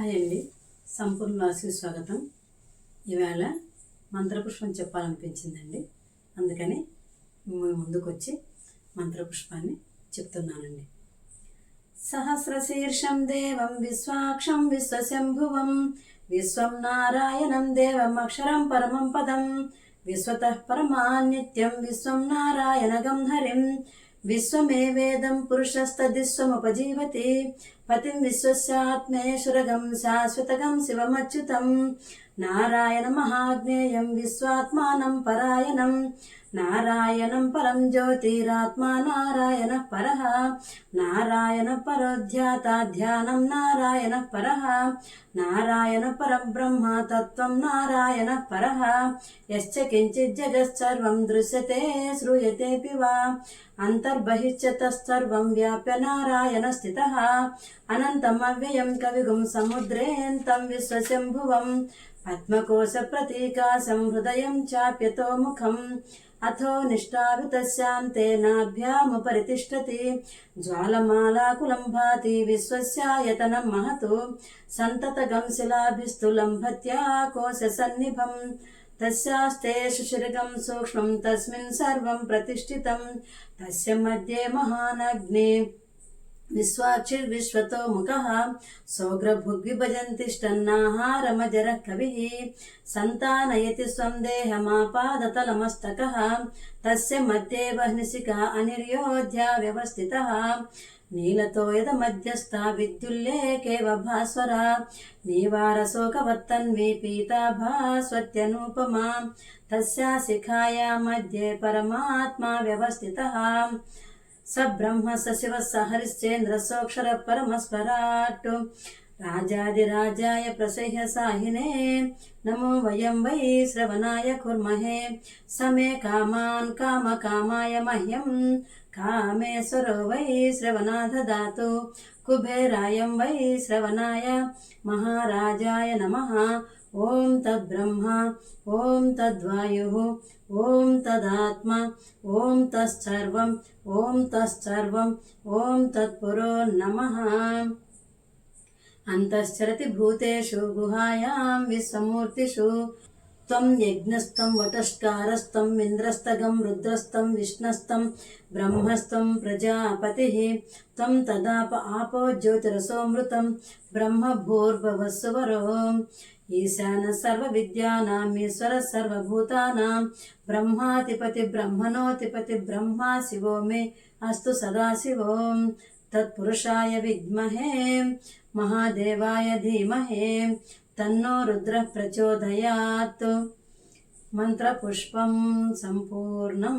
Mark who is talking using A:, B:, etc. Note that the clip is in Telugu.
A: హాయ్ అండి. సంపూర్ణ రాశికి స్వాగతం. ఈవేళ మంత్రపుష్పం చెప్పాలనిపించిందండి. అందుకని మీ ముందుకు వచ్చి మంత్రపుష్పాన్ని చెప్తున్నానండి. సహస్రశీర్షం దేవం విశ్వాక్షం విశ్వశంభువం విశ్వం నారాయణం దేవం అక్షరం పరమం పదం విశ్వత పరమాన్నిత్యం విశ్వం నారాయణ హరిం విశ్వమే వేదం పురుషస్తదిశ్వముపజీవతి పతిం విశ్వస్యాత్మేశ్వరగం శాశ్వతగం శివమచ్యుతం. నారాయణ మహాజ్ఞేయం విశ్వాత్మానం పరాయణం. నారాయణం పరం జ్యోతిరాత్మా నారాయణ పర. నారాయణ పరోధ్యాత ధ్యానం నారాయణ పర. నారాయణ పరబ్రహ్మ తత్వం నారాయణ పర. యశ్చ కించిత్ జగత్సర్వం దృశ్యతే శ్రూయతేపి వా. అంతర్బహిశ్చతస్సర్వం వ్యాప్య నారాయణ స్థిత. అనంతమవ్యయం కవిగుం సముద్రేంతం విశ్వశంభువం. పద్మకోశ ప్రతీకాశం హృదయం చాప్యతో ముఖం. అథో నిష్ఠావితస్యాంతే నాభ్యాముపరి జ్వాలమాలాకులం భాతి విశ్వస్యాయతనం మహతు. సంతతగం శిలాభిస్తు లంభత్యా కోశ సన్నిభం. తస్యాస్తే సుశిరగం సూక్ష్మం తస్మిన్ సర్వం ప్రతిష్ఠితం. తస్య మధ్యే మహానగ్ని. విశ్వాక్షిర్విశ్వతో ముఖ సౌగ్రభుగ్విభజంతిష్టన్నాహారమజర కవి సంతానయతి స్వం దేహమాపాదతలమస్తక తస్య మధ్యే వహ్నిశిఖ అనిర్యోధ్య వ్యవస్థిత నీలతో యద మధ్యస్థ విద్యుల్లేకేవ భాస్వర నీవారశోకవర్తన్వి పీతాభాస్వత్యనూపమా తస్యా శిఖాయా మధ్యే పరమాత్మా వ్యవస్థితः సబ్రహ్మ సశివ సహరిశ్చేంద్ర సోక్షర పరమస్పరాట్టు. రాజాదిరాజాయ ప్రసహ్య సాహినే. నమో వయం వై శ్రవణాయ కుర్మహే. సమే కామాన్ కామ కామాయ మహ్యం. కామేశ్వరో వై శ్రవణాధ దాతు కుబేరాయం వై శ్రవణాయ మహారాజాయ నమః. ఓం తద్బ్రహ్మ ఓం తద్వాయు ఓం తదాత్మ ఓం తశ్చర్వం ఓం తశ్చర్వం ఓం తత్పురో నమ. అంతశ్చరతి భూతేషు గుహాయాం విశ్వమూర్తిషు. త్వం యజ్ఞస్థం వటష్కారస్థం ఇంద్రస్తగం రుద్రస్థం విష్ణస్థం బ్రహ్మస్థం ప్రజాపతి. త్వం తదాప ఆపో జ్యోతిరసోమృతం బ్రహ్మ భూర్భవస్సువరో ఈశాన సర్వ విద్యానాం ఈశ్వర సర్వభూతానాం బ్రహ్మాధిపతి బ్రహ్మణోధిపతి బ్రహ్మా శివో మే తన్నో రుద్ర ప్రచోదయాత్. మంత్రపుష్పం సంపూర్ణం.